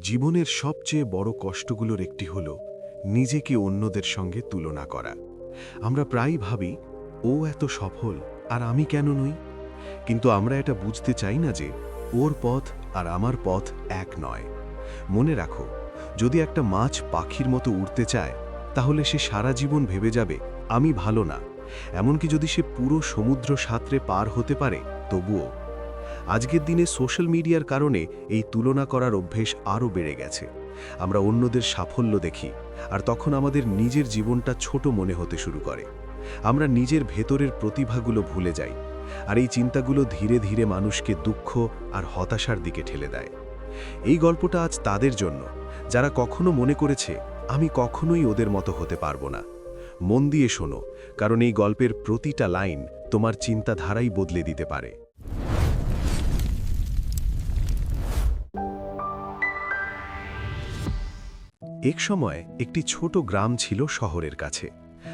জীবনের সবচেয়ে বড় কষ্টগুলোর একটি হল নিজেকে অন্যদের সঙ্গে তুলনা করা। আমরা প্রায়ই ভাবি, ও এত সফল, আর আমি কেন নই? কিন্তু আমরা এটা বুঝতে চাই না যে, ওর পথ আর আমার পথ এক নয়। মনে রাখো, যদি একটা মাছ পাখির মতো উড়তে চায়, তাহলে সে সারা জীবন ভেবে যাবে, আমি ভালো না। এমনকি যদি সে পুরো সমুদ্র সাঁতরে পার হতে পারে, তবুও। আজকের দিনে সোশ্যাল মিডিয়ার কারণে এই তুলনা করার অভ্যেস আরও বেড়ে গেছে। আমরা অন্যদের সাফল্য দেখি, আর তখন আমাদের নিজের জীবনটা ছোট মনে হতে শুরু করে। আমরা নিজের ভেতরের প্রতিভাগুলো ভুলে যাই, আর এই চিন্তাগুলো ধীরে ধীরে মানুষকে দুঃখ আর হতাশার দিকে ঠেলে দেয়। এই গল্পটা আজ তাদের জন্য, যারা কখনো মনে করেছে, আমি কখনোই ওদের মতো হতে পারব না। মন দিয়ে শোনো, কারণ এই গল্পের প্রতিটা লাইন তোমার চিন্তাধারাই বদলে দিতে পারে। এক সময় একটি ছোট গ্রাম ছিল শহরের কাছে,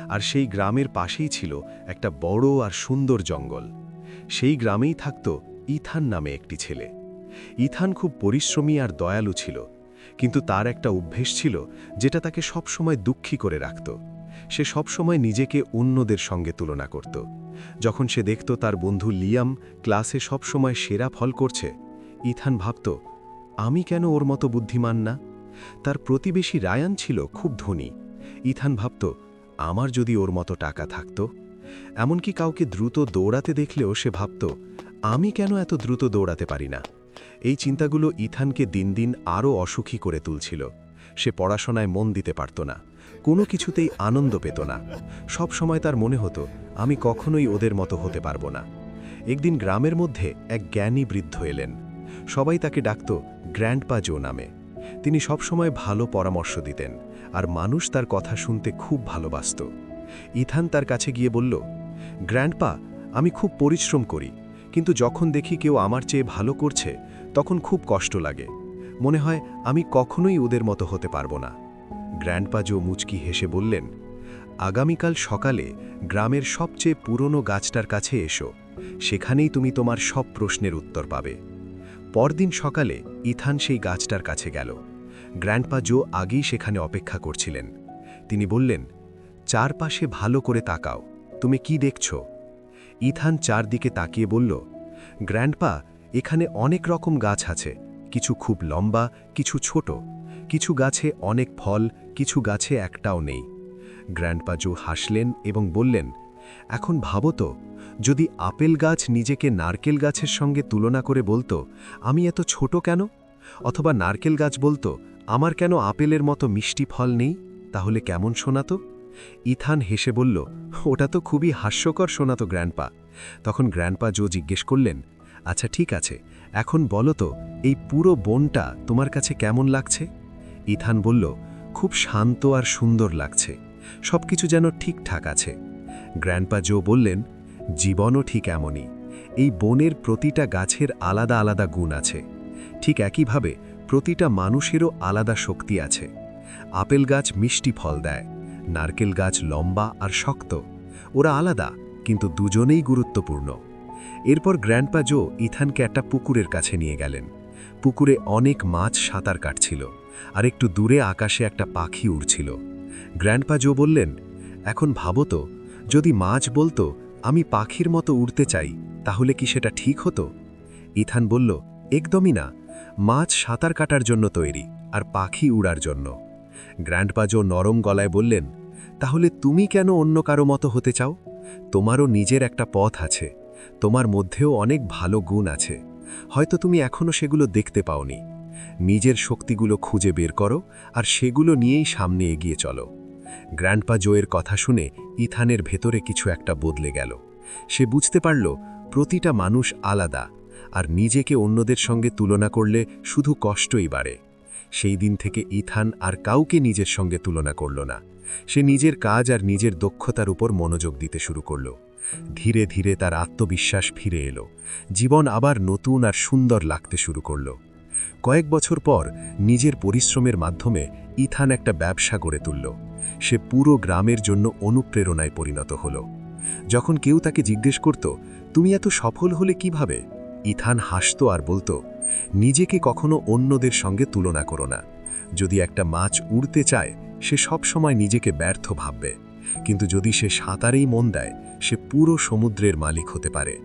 আর সেই গ্রামের পাশেই ছিল একটা বড় আর সুন্দর জঙ্গল। সেই গ্রামেই থাকত ইথান নামে একটি ছেলে। ইথান খুব পরিশ্রমী আর দয়ালু ছিল, কিন্তু তার একটা অভ্যেস ছিল যেটা তাকে সবসময় দুঃখী করে রাখত। সে সবসময় নিজেকে অন্যদের সঙ্গে তুলনা করত। যখন সে দেখত তার বন্ধু লিয়াম ক্লাসে সবসময় সেরা ফল করছে, ইথান ভাবত, আমি কেন ওর মতো বুদ্ধিমান না? তার প্রতিবেশী রায়ান ছিল খুব ধনী। ইথান ভাবত, আমার যদি ওর মতো টাকা থাকত? এমনকি কাউকে দ্রুত দৌড়াতে দেখলেও সে ভাবত, আমি কেন এত দ্রুত দৌড়াতে পারি না? এই চিন্তাগুলো ইথানকে দিন দিন আরও অসুখী করে তুলছিল। সে পড়াশোনায় মন দিতে পারত না, কোনো কিছুতেই আনন্দ পেত না। সব সময় তার মনে হতো, আমি কখনোই ওদের মতো হতে পারব না। একদিন গ্রামের মধ্যে এক জ্ঞানী বৃদ্ধ এলেন। সবাই তাকে ডাকত, গ্র্যান্ডপা জো নামে। তিনি সবসময় ভালো পরামর্শ দিতেন, আর মানুষ তার কথা শুনতে খুব ভালোবাসত। ইথান তার কাছে গিয়ে বলল, গ্র্যান্ডপা, আমি খুব পরিশ্রম করি, কিন্তু যখন দেখি কেউ আমার চেয়ে ভালো করছে, তখন খুব কষ্ট লাগে। মনে হয় আমি কখনোই ওদের মতো হতে পারব না। গ্র্যান্ডপা জো মুচকি হেসে বললেন, আগামীকাল সকালে গ্রামের সবচেয়ে পুরনো গাছটার কাছে এসো, সেখানেই তুমি তোমার সব প্রশ্নের উত্তর পাবে। পরদিন সকালে ইথান সেই গাছটার কাছে গেল। গ্র্যান্ডপা জো আগেই সেখানে অপেক্ষা করছিলেন। তিনি বললেন, চারপাশে ভালো করে তাকাও, তুমি কি দেখছ? ইথান চারদিকে তাকিয়ে বলল, গ্র্যান্ডপা, এখানে অনেক রকম গাছ আছে, কিছু খুব লম্বা, কিছু ছোট, কিছু গাছে অনেক ফল, কিছু গাছে একটাও নেই। গ্র্যান্ডপা জো হাসলেন এবং বললেন, এখন ভাবো তো যদি আপেল গাছ নিজেকে নারকেল গাছের সঙ্গে তুলনা করে বলতো, আমি এত ছোট কেন? অথবা নারকেল গাছ বলতো, আমার কেন আপেলের মতো মিষ্টি ফল নেই? তাহলে কেমন শোনাতো? ইথান হেসে বলল, ওটা তো খুবই হাস্যকর শোনাতো গ্র্যান্ডপা। তখন গ্র্যান্ডপা জো জিজ্ঞেস করলেন আচ্ছা ঠিক আছে, এখন বলো তো, এই পুরো বনটা তোমার কাছে কেমন লাগছে? ইথান বলল, খুব শান্ত আর সুন্দর লাগছে, সবকিছু যেন ঠিকঠাক আছে। গ্র্যান্ডপা জো বললেন জীবনও ঠিক এমনই। এই বনের প্রতিটা গাছের আলাদা আলাদা গুণ আছে। ঠিক একইভাবে প্রতিটা মানুষেরও আলাদা শক্তি আছে। আপেল গাছ মিষ্টি ফল দেয়, নারকেল গাছ লম্বা আর শক্ত। ওরা আলাদা, কিন্তু দুজনেই গুরুত্বপূর্ণ। এরপর গ্র্যান্ডপা জো ইথানকে একটা পুকুরের কাছে নিয়ে গেলেন। পুকুরে অনেক মাছ সাঁতার কাটছিল, আর একটু দূরে আকাশে একটা পাখি উড়ছিল। গ্র্যান্ডপা জো বললেন, এখন ভাবো তো, যদি মাছ বলতো আমি পাখির মতো উড়তে চাই, তাহলে কি সেটা ঠিক হতো? ইথান বলল, একদমই না। মাছ সাঁতার কাটার জন্য তৈরি আর পাখি উড়ার জন্য। গ্র্যান্ডপাজো নরম গলায় বললেন, তাহলে তুমি কেন অন্য কারও মতো হতে চাও? তোমারও নিজের একটা পথ আছে। তোমার মধ্যেও অনেক ভালো গুণ আছে। হয়তো তুমি এখনও সেগুলো দেখতে পাওনি। নিজের শক্তিগুলো খুঁজে বের করো আর সেগুলো নিয়েই সামনে এগিয়ে চলো। গ্র্যান্ডপা জোয়ের কথা শুনে ইথানের ভেতরে কিছু একটা বদলে গেল। সে বুঝতে পারল, প্রতিটা মানুষ আলাদা, আর নিজেকে অন্যদের সঙ্গে তুলনা করলে শুধু কষ্টই বাড়ে। সেই দিন থেকে ইথান আর কাউকে নিজের সঙ্গে তুলনা করল না। সে নিজের কাজ আর নিজের দক্ষতার উপর মনোযোগ দিতে শুরু করল। ধীরে ধীরে তার আত্মবিশ্বাস ফিরে এলো। জীবন আবার নতুন আর সুন্দর লাগতে শুরু করল। কয়েক বছর পর নিজের পরিশ্রমের মাধ্যমে ইথান একটা ব্যবসা গড়ে তুলল। সে পুরো গ্রামের জন্য অনুপ্রেরণায় পরিণত হল। যখন কেউ তাকে জিজ্ঞেস করত, তুমি এত সফল হলে কীভাবে? ইথান হাসত আর বলতো, নিজেকে কখনো অন্যদের সঙ্গে তুলনা করো না। যদি একটা মাছ উড়তে চায়, সে সবসময় নিজেকে ব্যর্থ ভাববে। কিন্তু যদি সে সাঁতারেই মন দেয়, সে পুরো সমুদ্রের মালিক হতে পারে।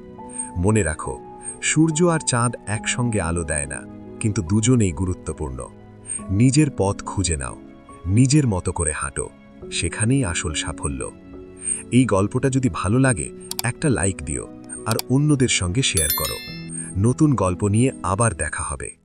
মনে রাখো, সূর্য আর চাঁদ একসঙ্গে আলো দেয় না। কিন্তু দুজনেই গুরুত্বপূর্ণ। নিজের পথ খুঁজে নাও, নিজের মতো করে হাঁটো, সেখানেই আসল সাফল্য। এই গল্পটা যদি ভালো লাগে, একটা লাইক দিও, আর অন্যদের সঙ্গে শেয়ার করো। নতুন গল্প নিয়ে আবার দেখা হবে।